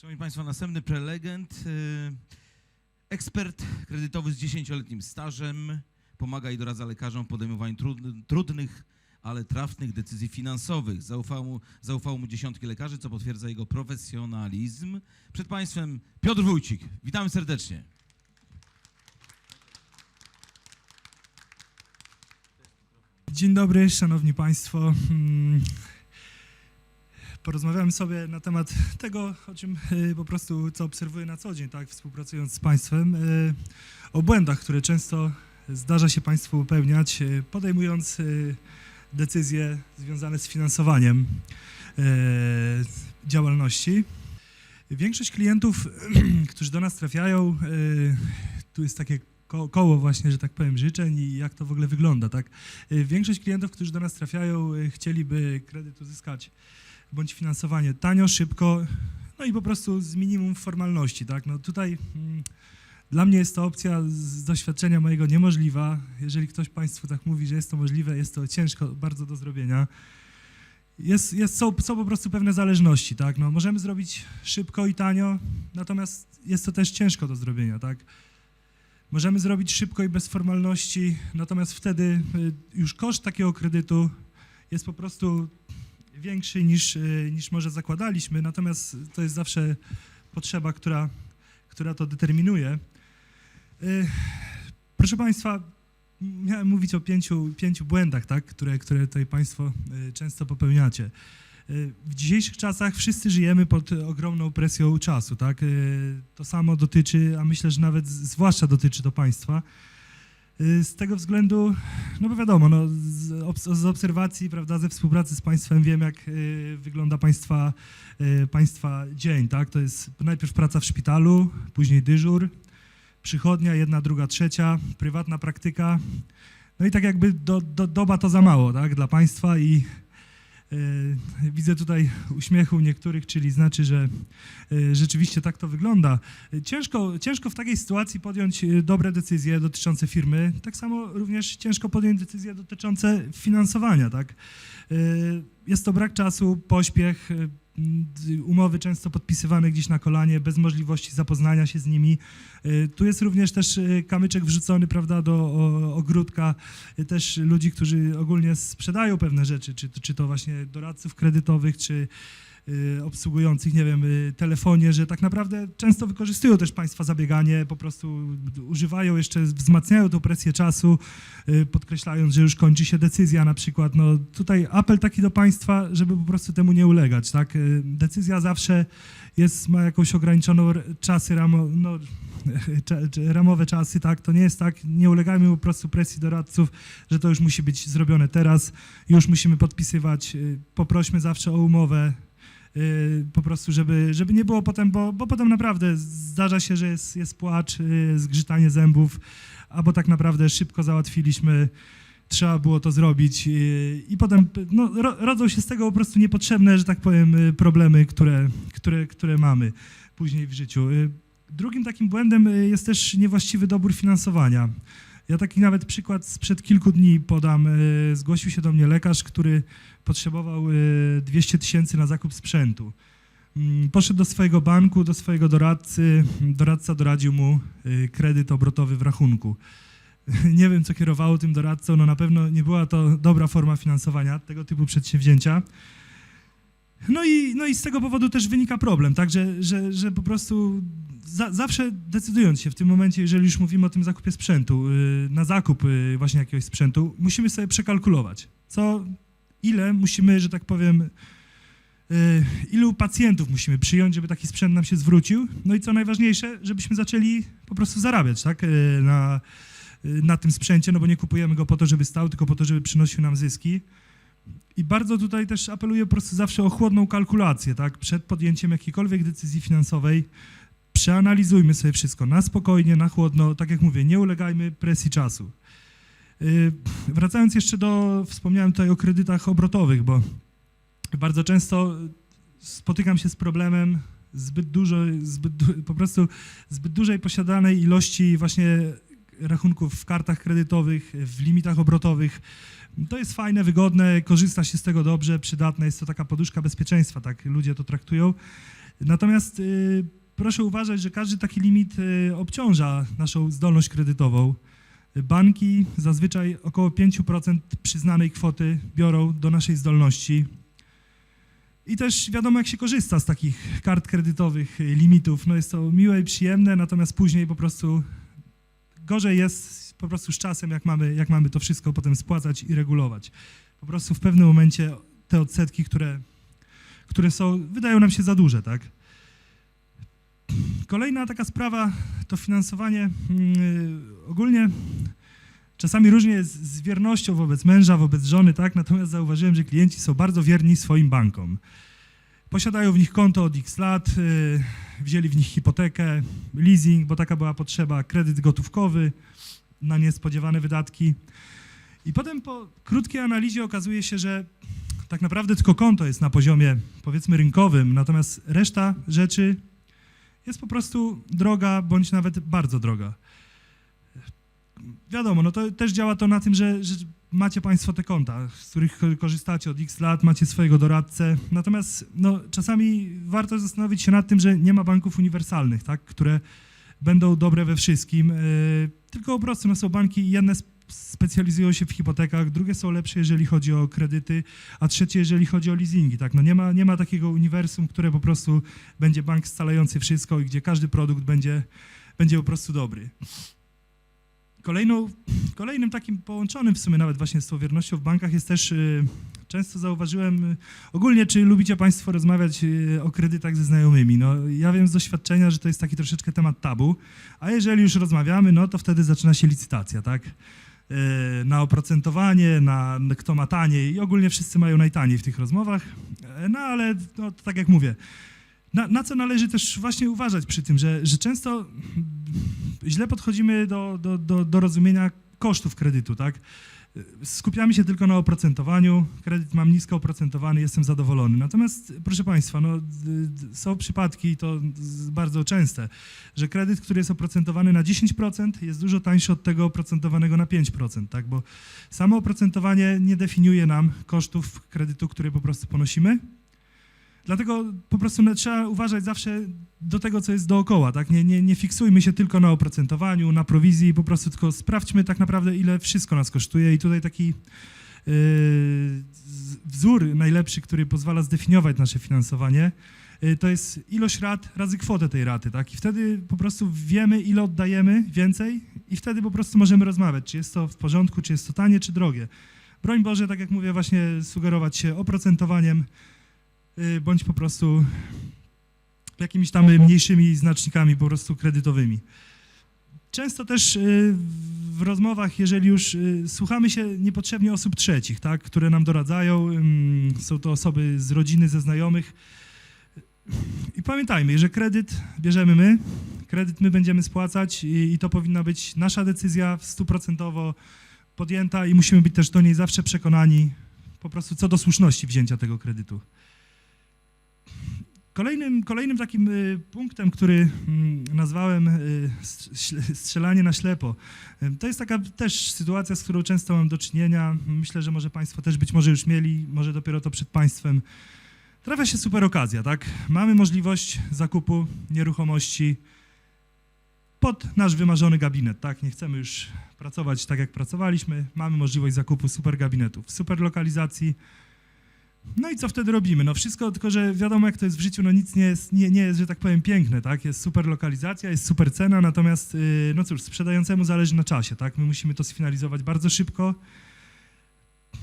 Szanowni Państwo, następny prelegent, y, ekspert kredytowy z 10-letnim stażem, pomaga i doradza lekarzom w podejmowaniu trudn- trudnych, ale trafnych decyzji finansowych. Zaufało mu, zaufało mu dziesiątki lekarzy, co potwierdza jego profesjonalizm. Przed Państwem Piotr Wójcik. Witamy serdecznie. Dzień dobry, szanowni państwo. Porozmawiamy sobie na temat tego, o czym y, po prostu, co obserwuję na co dzień, tak, współpracując z państwem, y, o błędach, które często zdarza się państwu popełniać, y, podejmując decyzje związane z finansowaniem działalności. Większość klientów, którzy do nas trafiają, tu jest takie ko- koło właśnie, że tak powiem, życzeń i jak to w ogóle wygląda, tak? Większość klientów, którzy do nas trafiają, chcieliby kredyt uzyskać bądź finansowanie tanio, szybko, no i po prostu z minimum formalności, tak? No tutaj mm, dla mnie jest to opcja z doświadczenia mojego niemożliwa. Jeżeli ktoś Państwu tak mówi, że jest to możliwe, jest to ciężko bardzo do zrobienia. Jest, jest, są, są po prostu pewne zależności, tak? No, możemy zrobić szybko i tanio, natomiast jest to też ciężko do zrobienia, tak? Możemy zrobić szybko i bez formalności, natomiast wtedy y, już koszt takiego kredytu jest po prostu większy niż, y, niż może zakładaliśmy, natomiast to jest zawsze potrzeba, która, która to determinuje. Y, Proszę Państwa, miałem mówić o pięciu, pięciu błędach, tak, które, które tutaj Państwo y, często popełniacie. W dzisiejszych czasach wszyscy żyjemy pod ogromną presją czasu, tak? To samo dotyczy, a myślę, że nawet zwłaszcza dotyczy to państwa. Y, Z tego względu, no bo wiadomo, no, z, obs- z obserwacji, prawda, ze współpracy z państwem wiem, jak y, wygląda państwa, y, państwa dzień, tak? To jest najpierw praca w szpitalu, później dyżur, przychodnia, jedna, druga, trzecia, prywatna praktyka. No i tak jakby do, do, doba to za mało, tak, dla państwa i Widzę tutaj uśmiechu niektórych, czyli znaczy, że e, rzeczywiście tak to wygląda. E, Ciężko, ciężko w takiej sytuacji podjąć e, dobre decyzje dotyczące firmy. Tak samo również ciężko podjąć decyzje dotyczące finansowania. Tak? E, Jest to brak czasu, pośpiech, e, umowy często podpisywane gdzieś na kolanie, bez możliwości zapoznania się z nimi. E, Tu jest również też e, kamyczek wrzucony prawda, do ogródka y, też ludzi, którzy ogólnie sprzedają pewne rzeczy, czy, czy to właśnie doradców kredytowych, czy obsługujących, nie wiem, y, telefonie, że tak naprawdę często wykorzystują też państwa zabieganie, po prostu używają jeszcze, wzmacniają tą presję czasu, y, podkreślając, że już kończy się decyzja na przykład. No tutaj apel taki do państwa, żeby po prostu temu nie ulegać, tak? Y, Decyzja zawsze jest, ma jakąś ograniczoną czasy no, ramowe czasy, tak? To nie jest tak, nie ulegajmy po prostu presji doradców, że to już musi być zrobione teraz, już musimy podpisywać, y, poprośmy zawsze o umowę, y, po prostu, żeby, żeby nie było potem, bo, bo potem naprawdę zdarza się, że jest, jest płacz, y, zgrzytanie zębów, albo tak naprawdę szybko załatwiliśmy, trzeba było to zrobić y, i potem no, ro, rodzą się z tego po prostu niepotrzebne, że tak powiem, y, problemy, które, które, które mamy później w życiu. Y, Drugim takim błędem y, jest też niewłaściwy dobór finansowania. Ja taki nawet przykład sprzed kilku dni podam. Y, Zgłosił się do mnie lekarz, który potrzebował y, 200 tysięcy na zakup sprzętu. Mm, Poszedł do swojego banku, do swojego doradcy. Doradca doradził mu y, kredyt obrotowy w rachunku. Nie wiem, co kierowało tym doradcą, no na pewno nie była to dobra forma finansowania tego typu przedsięwzięcia. No i, no i z tego powodu też wynika problem, tak, że, że, że po prostu za, zawsze decydując się w tym momencie, jeżeli już mówimy o tym zakupie sprzętu, y, na zakup y, właśnie jakiegoś sprzętu, musimy sobie przekalkulować, co, ile musimy, że tak powiem, y, ilu pacjentów musimy przyjąć, żeby taki sprzęt nam się zwrócił, no i co najważniejsze, żebyśmy zaczęli po prostu zarabiać, tak, na, na tym sprzęcie, no bo nie kupujemy go po to, żeby stał, tylko po to, żeby przynosił nam zyski. I bardzo tutaj też apeluję po prostu zawsze o chłodną kalkulację, tak? Przed podjęciem jakiejkolwiek decyzji finansowej przeanalizujmy sobie wszystko na spokojnie, na chłodno, tak jak mówię, nie ulegajmy presji czasu. Yy, Wracając jeszcze do, wspomniałem tutaj o kredytach obrotowych, bo bardzo często spotykam się z problemem zbyt dużo, zbyt, po prostu zbyt dużej posiadanej ilości właśnie rachunków w kartach kredytowych, w limitach obrotowych. To jest fajne, wygodne, korzysta się z tego dobrze, przydatne, jest to taka poduszka bezpieczeństwa, tak ludzie to traktują. Natomiast y, proszę uważać, że każdy taki limit y, obciąża naszą zdolność kredytową. Banki zazwyczaj około 5% przyznanej kwoty biorą do naszej zdolności. I też wiadomo, jak się korzysta z takich kart kredytowych, y, limitów. No jest to miłe i przyjemne, natomiast później po prostu gorzej jest po prostu z czasem, jak mamy, jak mamy to wszystko potem spłacać i regulować. Po prostu w pewnym momencie te odsetki, które, które są, wydają nam się za duże, tak? Kolejna taka sprawa to finansowanie. mm, Ogólnie czasami różnie jest z wiernością wobec męża, wobec żony, tak? Natomiast zauważyłem, że klienci są bardzo wierni swoim bankom. Posiadają w nich konto od x lat, y, wzięli w nich hipotekę, leasing, bo taka była potrzeba, kredyt gotówkowy na niespodziewane wydatki. I potem po krótkiej analizie okazuje się, że tak naprawdę tylko konto jest na poziomie powiedzmy rynkowym, natomiast reszta rzeczy jest po prostu droga, bądź nawet bardzo droga. Wiadomo, no to też działa to na tym, że, że macie Państwo te konta, z których ko- korzystacie od x lat, macie swojego doradcę, natomiast no, czasami warto zastanowić się nad tym, że nie ma banków uniwersalnych, tak, które będą dobre we wszystkim, yy, tylko no, są banki, jedne sp- specjalizują się w hipotekach, drugie są lepsze, jeżeli chodzi o kredyty, a trzecie, jeżeli chodzi o leasingi, tak, no nie ma, nie ma takiego uniwersum, które po prostu będzie bank scalający wszystko i gdzie każdy produkt będzie, będzie po prostu dobry. Kolejnym takim połączonym w sumie nawet właśnie z tą wiernością w bankach jest też, y, często zauważyłem, y, ogólnie czy lubicie Państwo rozmawiać y, o kredytach ze znajomymi? No ja wiem z doświadczenia, że to jest taki troszeczkę temat tabu, a jeżeli już rozmawiamy, no to wtedy zaczyna się licytacja, tak? Na oprocentowanie, na kto ma taniej i ogólnie wszyscy mają najtaniej w tych rozmowach, E, no ale no, tak jak mówię, na, na co należy też właśnie uważać przy tym, że, że często źle podchodzimy do, do, do, do rozumienia kosztów kredytu, tak? Skupiamy się tylko na oprocentowaniu, kredyt mam nisko oprocentowany, jestem zadowolony. Natomiast, proszę Państwa, no, są przypadki, i to bardzo częste, że kredyt, który jest oprocentowany na 10% jest dużo tańszy od tego oprocentowanego na 5%, tak? Bo samo oprocentowanie nie definiuje nam kosztów kredytu, które po prostu ponosimy, Dlatego po prostu trzeba uważać zawsze do tego, co jest dookoła, tak? Nie, nie, nie fiksujmy się tylko na oprocentowaniu, na prowizji, po prostu tylko sprawdźmy tak naprawdę, ile wszystko nas kosztuje i tutaj taki yy, wzór najlepszy, który pozwala zdefiniować nasze finansowanie, yy, to jest ilość rat razy kwotę tej raty, tak? I wtedy po prostu wiemy, ile oddajemy więcej i wtedy po prostu możemy rozmawiać, czy jest to w porządku, czy jest to tanie, czy drogie. Broń Boże, tak jak mówię, właśnie sugerować się oprocentowaniem, bądź po prostu jakimiś tam mniejszymi znacznikami po prostu kredytowymi. Często też y, w rozmowach, jeżeli już y, słuchamy się niepotrzebnie osób trzecich, tak, które nam doradzają, ym, są to osoby z rodziny, ze znajomych. I pamiętajmy, że kredyt bierzemy my, kredyt my będziemy spłacać i, i to powinna być nasza decyzja stuprocentowo podjęta i musimy być też do niej zawsze przekonani po prostu co do słuszności wzięcia tego kredytu. Kolejnym, kolejnym takim y, punktem, który mm, nazwałem y, strz- strzelanie na ślepo, y, to jest taka też sytuacja, z którą często mam do czynienia. Myślę, że może Państwo też być może już mieli, może dopiero to przed Państwem. Trafia się super okazja, tak? Mamy możliwość zakupu nieruchomości pod nasz wymarzony gabinet, tak? Nie chcemy już pracować tak, jak pracowaliśmy. Mamy możliwość zakupu super gabinetu w super lokalizacji. No i co wtedy robimy? No wszystko, tylko że wiadomo jak to jest w życiu, no nic nie jest, nie, nie jest, że tak powiem, piękne, tak? Jest super lokalizacja, jest super cena, natomiast, yy, no cóż, sprzedającemu zależy na czasie, tak? My musimy to sfinalizować bardzo szybko.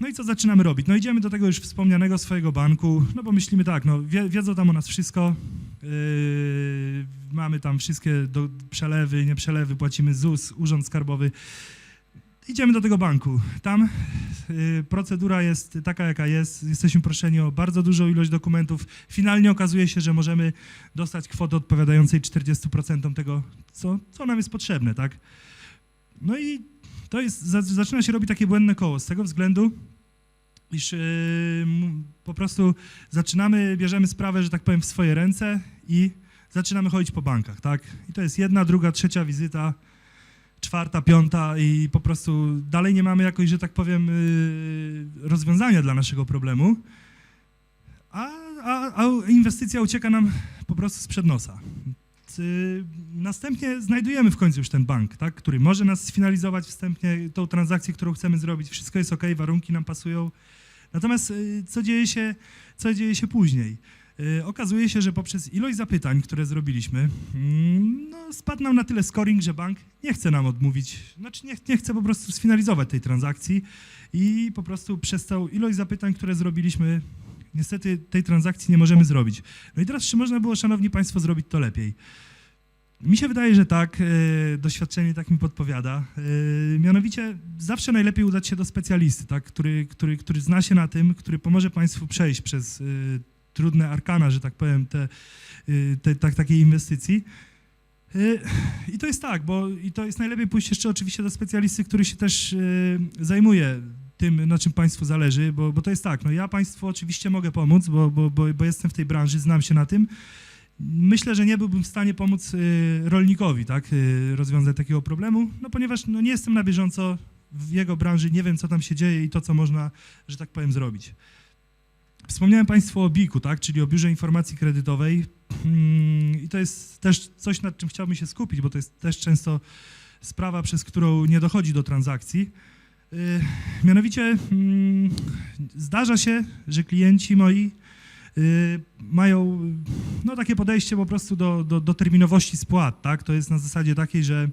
No i co zaczynamy robić? No idziemy do tego już wspomnianego swojego banku, no bo myślimy tak, no wie, wiedzą tam o nas wszystko, yy, mamy tam wszystkie do, przelewy, nie przelewy, płacimy ZUS, Urząd Skarbowy. Idziemy do tego banku. Tam y, procedura jest taka, jaka jest. Jesteśmy proszeni o bardzo dużą ilość dokumentów. Finalnie okazuje się, że możemy dostać kwotę odpowiadającej 40% tego, co, co nam jest potrzebne, tak? No i to jest, za- zaczyna się robić takie błędne koło z tego względu, iż y, m- po prostu zaczynamy, bierzemy sprawę, że tak powiem, w swoje ręce i zaczynamy chodzić po bankach, tak? I to jest jedna, druga, trzecia wizyta, czwarta, piąta i po prostu dalej nie mamy jakoś, że tak powiem, y, rozwiązania dla naszego problemu. A, a, a inwestycja ucieka nam po prostu sprzed nosa. Y, Następnie znajdujemy w końcu już ten bank, tak, który może nas sfinalizować wstępnie tą transakcję, którą chcemy zrobić. Wszystko jest ok, warunki nam pasują. Natomiast y, co dzieje się, co dzieje się później? Y, Okazuje się, że poprzez ilość zapytań, które zrobiliśmy, mm, no, spadł nam na tyle scoring, że bank nie chce nam odmówić, znaczy nie, nie chce po prostu sfinalizować tej transakcji i po prostu przez tą ilość zapytań, które zrobiliśmy, niestety tej transakcji nie możemy zrobić. No i teraz, czy można było, szanowni państwo, zrobić to lepiej? Mi się wydaje, że tak, e, doświadczenie tak mi podpowiada. E, mianowicie zawsze najlepiej udać się do specjalisty, tak, który, który, który zna się na tym, który pomoże państwu przejść przez trudne arkana, że tak powiem, te, e, te, tak, takiej inwestycji. E, I to jest tak, bo i to jest najlepiej pójść jeszcze oczywiście do specjalisty, który się też e, zajmuje tym, na czym państwu zależy, bo, bo to jest tak, no ja państwu oczywiście mogę pomóc, bo, bo, bo, bo jestem w tej branży, znam się na tym. Myślę, że nie byłbym w stanie pomóc y, rolnikowi, tak, y, rozwiązać takiego problemu, no ponieważ no, nie jestem na bieżąco w jego branży, nie wiem, co tam się dzieje i to, co można, że tak powiem, zrobić. Wspomniałem Państwu o BIK-u, tak, czyli o Biurze Informacji Kredytowej Mm, i to jest też coś, nad czym chciałbym się skupić, bo to jest też często sprawa, przez którą nie dochodzi do transakcji. Y, Mianowicie mm, zdarza się, że klienci moi y, mają no, takie podejście po prostu do, do, do terminowości spłat, tak? To jest na zasadzie takiej, że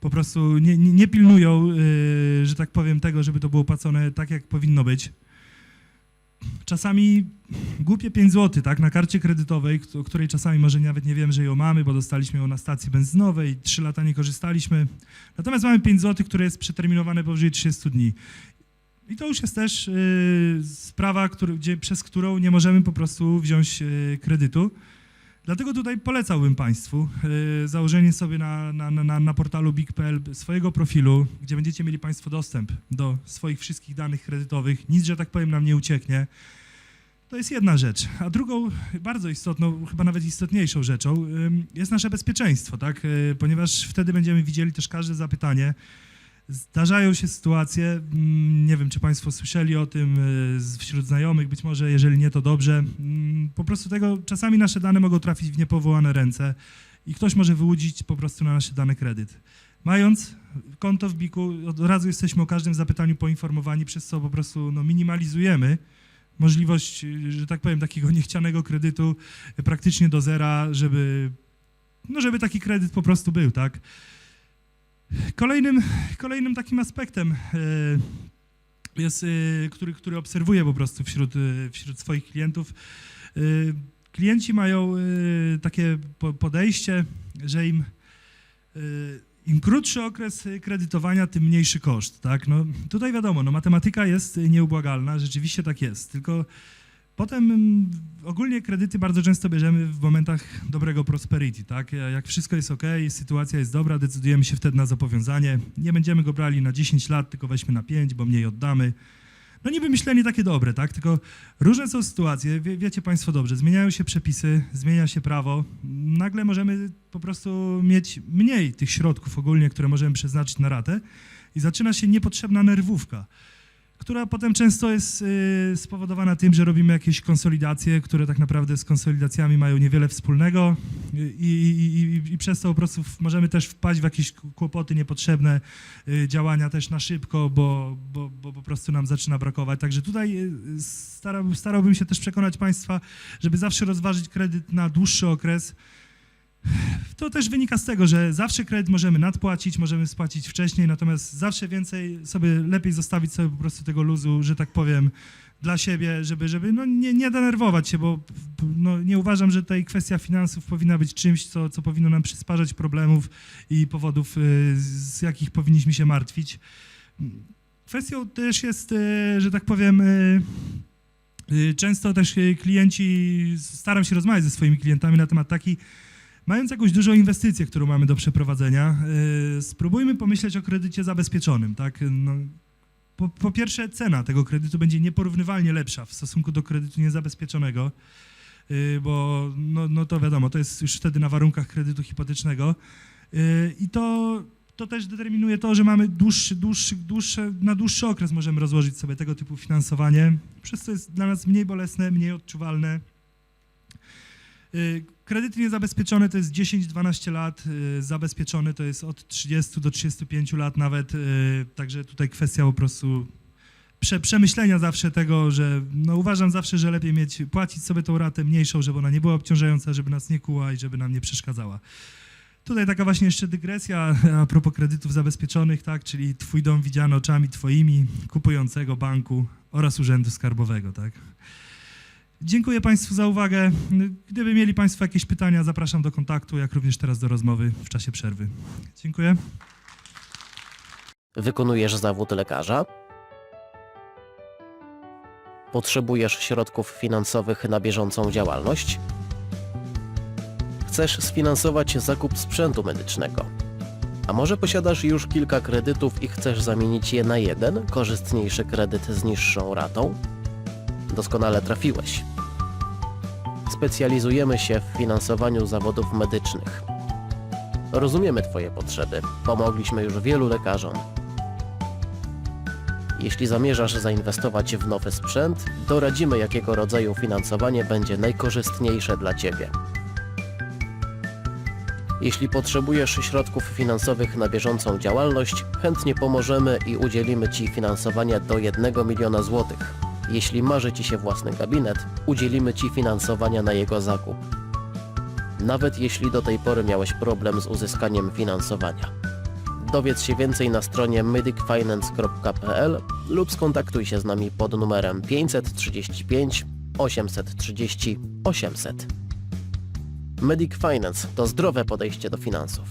po prostu nie, nie, nie pilnują, y, że tak powiem, tego, żeby to było płacone tak, jak powinno być. Czasami głupie 5 zł, tak, na karcie kredytowej, o której czasami może nawet nie wiem, że ją mamy, bo dostaliśmy ją na stacji benzynowej, 3 lata nie korzystaliśmy. Natomiast mamy 5 zł, które jest przeterminowane powyżej 30 dni. I to już jest też y, sprawa, który, gdzie, przez którą nie możemy po prostu wziąć y, kredytu. Dlatego tutaj polecałbym Państwu y, założenie sobie na, na, na, na portalu big.pl swojego profilu, gdzie będziecie mieli Państwo dostęp do swoich wszystkich danych kredytowych. Nic, że tak powiem, nam nie ucieknie. To jest jedna rzecz. A drugą, bardzo istotną, chyba nawet istotniejszą rzeczą jest nasze bezpieczeństwo, tak? Y, Ponieważ wtedy będziemy widzieli też każde zapytanie. Zdarzają się sytuacje, mm, nie wiem, czy Państwo słyszeli o tym z- wśród znajomych, być może, jeżeli nie, to dobrze. Mm, Po prostu tego, czasami nasze dane mogą trafić w niepowołane ręce i ktoś może wyłudzić po prostu na nasze dane kredyt. Mając konto w BIK-u, od razu jesteśmy o każdym zapytaniu poinformowani, przez co po prostu no, minimalizujemy możliwość, że tak powiem, takiego niechcianego kredytu y, praktycznie do zera, żeby, no, żeby taki kredyt po prostu był, tak? Kolejnym, kolejnym takim aspektem, e, jest, e, który, który obserwuję po prostu wśród, e, wśród swoich klientów. Klienci mają takie po- podejście, że im, im krótszy okres kredytowania, tym mniejszy koszt. Tak? No, tutaj wiadomo, no, matematyka jest nieubłagalna, rzeczywiście tak jest, tylko Potem mm, ogólnie kredyty bardzo często bierzemy w momentach dobrego prosperity, tak? Jak wszystko jest ok, sytuacja jest dobra, decydujemy się wtedy na zobowiązanie. Nie będziemy go brali na 10 lat, tylko weźmy na 5, bo mniej oddamy. No niby myślenie takie dobre, tak? Tylko różne są sytuacje, wie, wiecie Państwo dobrze, zmieniają się przepisy, zmienia się prawo. Nagle możemy po prostu mieć mniej tych środków ogólnie, które możemy przeznaczyć na ratę i zaczyna się niepotrzebna nerwówka która potem często jest y, spowodowana tym, że robimy jakieś konsolidacje, które tak naprawdę z konsolidacjami mają niewiele wspólnego y, i, i, i, i przez to po prostu możemy też wpaść w jakieś kłopoty niepotrzebne, y, działania też na szybko, bo, bo, bo po prostu nam zaczyna brakować. Także tutaj y, starał, starałbym się też przekonać Państwa, żeby zawsze rozważyć kredyt na dłuższy okres, to też wynika z tego, że zawsze kredyt możemy nadpłacić, możemy spłacić wcześniej, natomiast zawsze więcej sobie lepiej zostawić sobie po prostu tego luzu, że tak powiem, dla siebie, żeby, żeby no nie, nie denerwować się, bo no, nie uważam, że tutaj kwestia finansów powinna być czymś, co, co powinno nam przysparzać problemów i powodów, y, z jakich powinniśmy się martwić. Kwestią też jest, y, że tak powiem, y, często też klienci, staram się rozmawiać ze swoimi klientami na temat taki, Mając jakąś dużą inwestycję, którą mamy do przeprowadzenia, yy, spróbujmy pomyśleć o kredycie zabezpieczonym. Tak? No, po, po pierwsze, cena tego kredytu będzie nieporównywalnie lepsza w stosunku do kredytu niezabezpieczonego, yy, bo no, no to wiadomo, to jest już wtedy na warunkach kredytu hipotecznego. Yy, I to, to też determinuje to, że mamy dłuższy, dłuższy, dłuższe, na dłuższy okres możemy rozłożyć sobie tego typu finansowanie, przez co jest dla nas mniej bolesne, mniej odczuwalne Kredyty niezabezpieczone to jest 10-12 lat, y, zabezpieczone to jest od 30 do 35 lat nawet, y, także tutaj kwestia po prostu prze, przemyślenia zawsze tego, że no uważam zawsze, że lepiej mieć, płacić sobie tą ratę mniejszą, żeby ona nie była obciążająca, żeby nas nie kuła i żeby nam nie przeszkadzała. Tutaj taka właśnie jeszcze dygresja a propos kredytów zabezpieczonych, tak, czyli twój dom widziany oczami twoimi, kupującego banku oraz urzędu skarbowego, tak. Dziękuję Państwu za uwagę. Gdyby mieli Państwo jakieś pytania, zapraszam do kontaktu, jak również teraz do rozmowy w czasie przerwy. Dziękuję. Wykonujesz zawód lekarza? Potrzebujesz środków finansowych na bieżącą działalność? Chcesz sfinansować zakup sprzętu medycznego? A może posiadasz już kilka kredytów i chcesz zamienić je na jeden, korzystniejszy kredyt z niższą ratą? Doskonale trafiłeś. Specjalizujemy się w finansowaniu zawodów medycznych. Rozumiemy Twoje potrzeby. Pomogliśmy już wielu lekarzom. Jeśli zamierzasz zainwestować w nowy sprzęt, doradzimy jakiego rodzaju finansowanie będzie najkorzystniejsze dla Ciebie. Jeśli potrzebujesz środków finansowych na bieżącą działalność, chętnie pomożemy i udzielimy Ci finansowania do 1 miliona złotych. Jeśli marzy Ci się własny gabinet, udzielimy Ci finansowania na jego zakup. Nawet jeśli do tej pory miałeś problem z uzyskaniem finansowania. Dowiedz się więcej na stronie medicfinance.pl lub skontaktuj się z nami pod numerem 535 830 800. Medic Finance to zdrowe podejście do finansów.